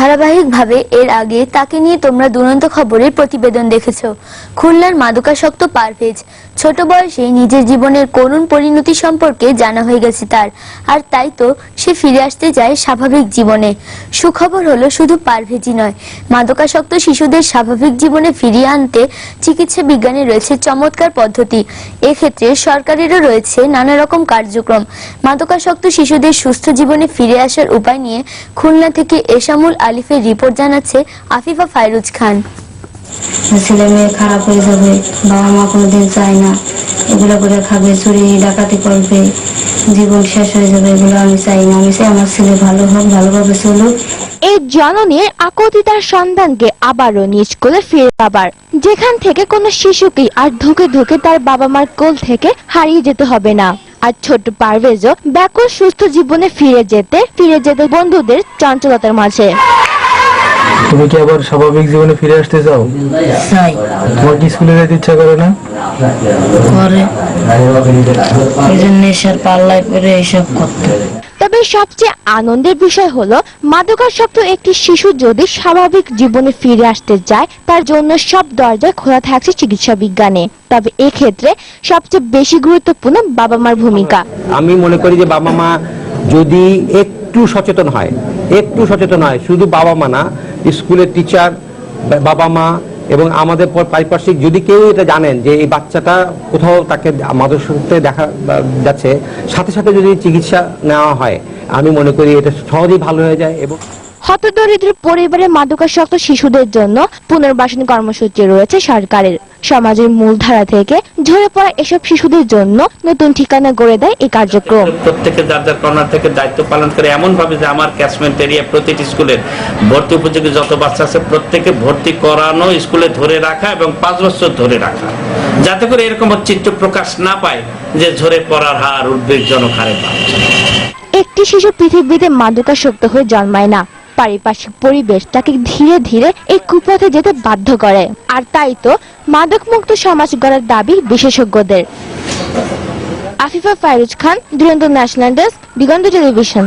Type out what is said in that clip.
ধারাবাহিকভাবে এর আগে তাকে নিয়ে তোমরা দুরন্ত খবরের প্রতিবেদন দেখেছ। খুলনার মাদকাসক্ত পারভেজ। ছোট বয়সে নিজের জীবনের করুণ পরিণতি সম্পর্কে জানা হয়ে গেছে তার। আর তাই তো সে ফিরে আসতে যায় স্বাভাবিক জীবনে। সুখবর হলো শুধু পারভেজই নয়, মাদকাসক্ত শিশুদের স্বাভাবিক জীবনে ফিরিয়ে আনতে চিকিৎসা বিজ্ঞানে রয়েছে চমৎকার পদ্ধতি। এক্ষেত্রে সরকারেরও রয়েছে নানা রকম কার্যক্রম। মাদকাসক্ত শিশুদের সুস্থ জীবনে ফিরে আসার উপায় নিয়ে খুলনা থেকে এসামুল আলিফের রিপোর্ট জানাচ্ছে আফিফা ফাইরুজ খান। ছেলে মেয়ে খারাপ হয়ে যাবে বাবা মা কোনোদিন চায় না। এগুলো করে খাবে চুরি ডাকাতি করবে। জীবন শেষ হয়ে যাবে এগুলো আমি চাই না। আমি চাই আমার ছেলে ভালো হোক ভালোভাবে চলুক। এই জননীর আকতি তার সন্তানকে আবারও নিজ কোলে ফিরে পাবার যেখান থেকে কোনো শিশুকেই আর ধুকে ধুকে তার বাবা মার কোল থেকে হারিয়ে যেতে হবে না। আর ছোট্ট পারভেজও ব্যাকুল সুস্থ জীবনে ফিরে যেতে ফিরে যেতে বন্ধুদের চঞ্চলতার মাঝে। তুমি কি আবার স্বাভাবিক জীবনে ফিরে আসতে চাও? চাই তোমার কি স্কুলে যেতে ইচ্ছা করে না? করে। এই জন্য নেশার পাল্লায় পরে এইসব করতে। তবে সবচেয়ে আনন্দের বিষয় হলো মাদকাসক্ত একটি শিশু যদি স্বাভাবিক জীবনে ফিরে আসতে চায়, তার জন্য সব দরজা খোলা থাকছে চিকিৎসা বিজ্ঞানে। তবে এক্ষেত্রে সবচেয়ে বেশি গুরুত্বপূর্ণ বাবা মার ভূমিকা। আমি মনে করি যে বাবা মা যদি একটু সচেতন হয়, একটু সচেতন হয়, শুধু বাবা মা না, স্কুলের টিচার বাবা মা এবং আমাদের পর পারিপার্শ্বিক যদি কেউ এটা জানেন যে এই বাচ্চাটা কোথাও তাকে মাদকতে দেখা যাচ্ছে, সাথে সাথে যদি চিকিৎসা নেওয়া হয়, আমি মনে করি এটা সহজেই ভালো হয়ে যায় এবং হতদরিদ্র পরিবারের মাদকাসক্ত শিশুদের জন্য পুনর্বাসন কর্মসূচি রয়েছে সরকারের। সমাজের মূলধারা থেকে ঝরে পড়া এসব শিশুদের জন্য নতুন ঠিকানা গড়ে দেয় এই কার্যক্রম। প্রত্যেকে যার যার কর্নার থেকে দায়িত্ব পালন করে এমন ভাবে যে আমার ক্যাচমেন্ট এরিয়া প্রতিটি স্কুলের ভর্তি উপযোগী যত বাচ্চা আছে প্রত্যেকে ভর্তি করানো স্কুলে ধরে রাখা এবং পাঁচ বছর ধরে রাখা। যাতে করে এরকম চিত্র প্রকাশ না পায় যে ঝরে পড়ার হার উদ্বেগজনক হারে একটি শিশু পৃথিবীতে মাদকাসক্ত হয়ে জন্মায় না। পারিপার্শ্বিক পরিবেশ তাকে ধীরে ধীরে এই কুপথে যেতে বাধ্য করে। আর তাই তো মাদকমুক্ত সমাজ গড়ার দাবি বিশেষজ্ঞদের। আফিফা ফাইরুজ খান দুরন্ত ন্যাশনাল ডেস্ক, দিগন্ত টেলিভিশন।